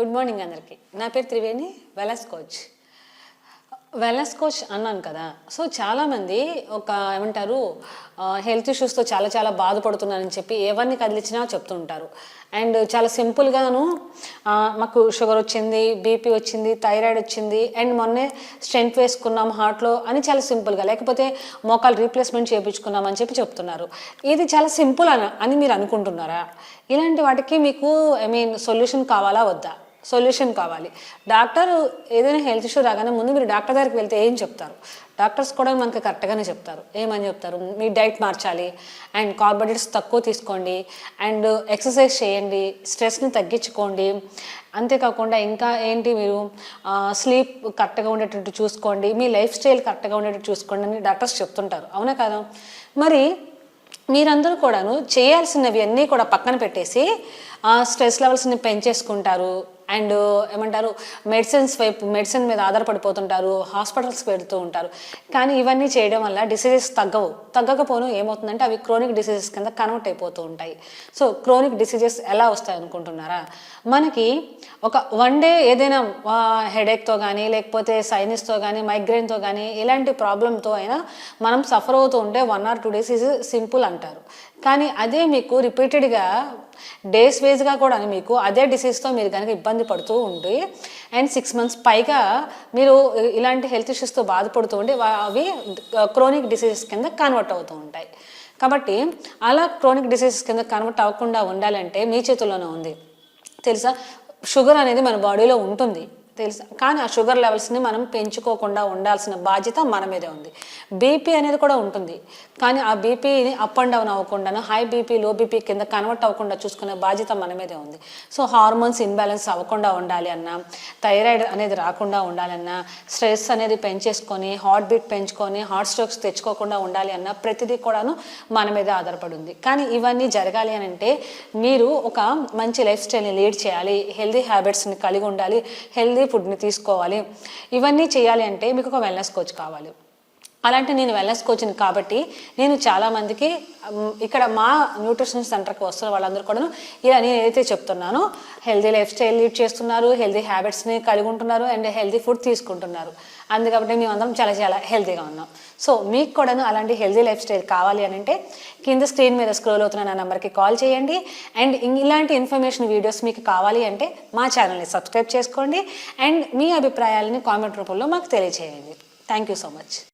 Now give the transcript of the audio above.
Good morning అందరికీ. నా పేరు Triveni wellness coach wellness coach అన్నాను కదా. సో చాలామంది ఒక ఏమంటారు హెల్త్ ఇష్యూస్తో చాలా చాలా బాధపడుతున్నారని చెప్పి ఎవరిని కదిలించినా చెప్తుంటారు అండ్ చాలా సింపుల్గాను మాకు షుగర్ వచ్చింది బీపీ వచ్చింది థైరాయిడ్ వచ్చింది అండ్ మొన్నే స్ట్రెంత్ వేసుకున్నాం హార్ట్లో అని చాలా సింపుల్గా లేకపోతే మోకాలు రీప్లేస్మెంట్ చేయించుకున్నాం అని చెప్పి చెప్తున్నారు. ఇది చాలా సింపుల్ అని అని మీరు అనుకుంటున్నారా? ఇలాంటి వాటికి మీకు ఐ మీన్ సొల్యూషన్ కావాలా వద్దా? సొల్యూషన్ కావాలి. డాక్టర్ ఏదైనా హెల్త్ ఇష్యూ రాగానే ముందు మీరు డాక్టర్ దగ్గరికి వెళ్తే ఏం చెప్తారు? డాక్టర్స్ కూడా మనకి కరెక్ట్గానే చెప్తారు. ఏమని చెప్తారు? మీ డైట్ మార్చాలి. అండ్ కార్బోహైడ్రేట్స్ తక్కువ తీసుకోండి. అండ్ ఎక్సర్సైజ్ చేయండి. స్ట్రెస్ని తగ్గించుకోండి. అంతేకాకుండా ఇంకా ఏంటి మీరు? స్లీప్ కరెక్ట్గా ఉండేటట్టు చూసుకోండి. మీ లైఫ్ స్టైల్ కరెక్ట్గా ఉండేటట్టు చూసుకోండి అని డాక్టర్స్ చెప్తుంటారు. అవునా కదా? మరి మీరందరూ కూడాను చేయాల్సినవి అన్నీ కూడా పక్కన పెట్టేసి స్ట్రెస్ లెవెల్స్ని పెంచేసుకుంటారు. అండ్ ఏమంటారు మెడిసిన్స్ వైపు మెడిసిన్ మీద ఆధారపడిపోతుంటారు హాస్పిటల్స్కి వెళ్తూ ఉంటారు. కానీ ఇవన్నీ చేయడం వల్ల డిసీజెస్ తగ్గవు. తగ్గకపోను ఏమవుతుందంటే అవి క్రోనిక్ డిసీజెస్ కింద కన్వర్ట్ అయిపోతూ ఉంటాయి. సో క్రోనిక్ డిసీజెస్ ఎలా వస్తాయి అనుకుంటున్నారా మనకి ఒక వన్ డే ఏదైనా హెడేక్తో కానీ లేకపోతే సైనస్తో కానీ మైగ్రేన్తో కానీ ఇలాంటి ప్రాబ్లంతో అయినా మనం సఫర్ అవుతూ ఉంటే one or two days is simple అంటారు. కానీ అదే మీకు రిపీటెడ్గా డేస్ వేస్గా కూడా మీకు అదే డిసీజ్తో మీరు కనుక ఇబ్బంది పడుతూ ఉండి అండ్ సిక్స్ మంత్స్ పైగా మీరు ఇలాంటి హెల్త్ ఇష్యూస్తో బాధపడుతూ ఉండి అవి క్రోనిక్ డిసీజెస్ కింద కన్వర్ట్ అవుతూ ఉంటాయి. కాబట్టి అలా క్రోనిక్ డిసీజెస్ కింద కన్వర్ట్ అవ్వకుండా ఉండాలంటే మీ చేతుల్లోనే ఉంది. తెలుసా? షుగర్ అనేది మన బాడీలో ఉంటుంది. తెలుసు. కానీ ఆ షుగర్ లెవెల్స్ని మనం పెంచుకోకుండా ఉండాల్సిన బాధ్యత మన మీదే ఉంది. బీపీ అనేది కూడా ఉంటుంది. కానీ ఆ బీపీని అప్ అండ్ డౌన్ అవ్వకుండా హై బీపీ లో బీపీ కింద కన్వర్ట్ అవ్వకుండా చూసుకునే బాధ్యత మన మీదే ఉంది. సో హార్మోన్స్ ఇన్బ్యాలెన్స్ అవ్వకుండా ఉండాలి అన్నా థైరాయిడ్ అనేది రాకుండా ఉండాలన్నా స్ట్రెస్ అనేది పెంచేసుకొని హార్ట్ బీట్ పెంచుకొని హార్ట్ స్ట్రోక్స్ తెచ్చుకోకుండా ఉండాలి అన్న ప్రతిదీ కూడాను మన మీద ఆధారపడి ఉంది కానీ ఇవన్నీ జరగాలి అని అంటే మీరు ఒక మంచి లైఫ్ స్టైల్ని లీడ్ చేయాలి హెల్దీ హ్యాబిట్స్ని కలిగి ఉండాలి హెల్దీ ఫుడ్ని తీసుకోవాలి. ఇవన్నీ చేయాలి అంటే మీకు ఒక వెల్నెస్ కోచ్ కావాలి. అలాంటి నేను వెల్నెస్ కోచ్ని కాబట్టి నేను చాలామందికి ఇక్కడ మా న్యూట్రిషన్ సెంటర్కి వస్తున్న వాళ్ళందరూ కూడా ఇలా నేను ఏదైతే చెప్తున్నానో హెల్దీ లైఫ్ స్టైల్ లీడ్ చేస్తున్నారు హెల్దీ హ్యాబిట్స్ని కలిగి ఉంటున్నారు అండ్ హెల్దీ ఫుడ్ తీసుకుంటున్నారు. అందుకబట్టి మేమందరం చాలా చాలా హెల్తీగా ఉన్నాం. సో మీకు కూడాను అలాంటి హెల్దీ లైఫ్ స్టైల్ కావాలి అని అంటే కింద స్క్రీన్ మీద స్క్రోల్ అవుతున్న నా నెంబర్కి కాల్ చేయండి. అండ్ ఇం- ఇలాంటి ఇన్ఫర్మేషన్ వీడియోస్ మీకు కావాలి అంటే మా ఛానల్ని సబ్స్క్రైబ్ చేసుకోండి. అండ్ మీ అభిప్రాయాలని కామెంట్ రూపంలో మాకు తెలియజేయండి థ్యాంక్ యూ సో మచ్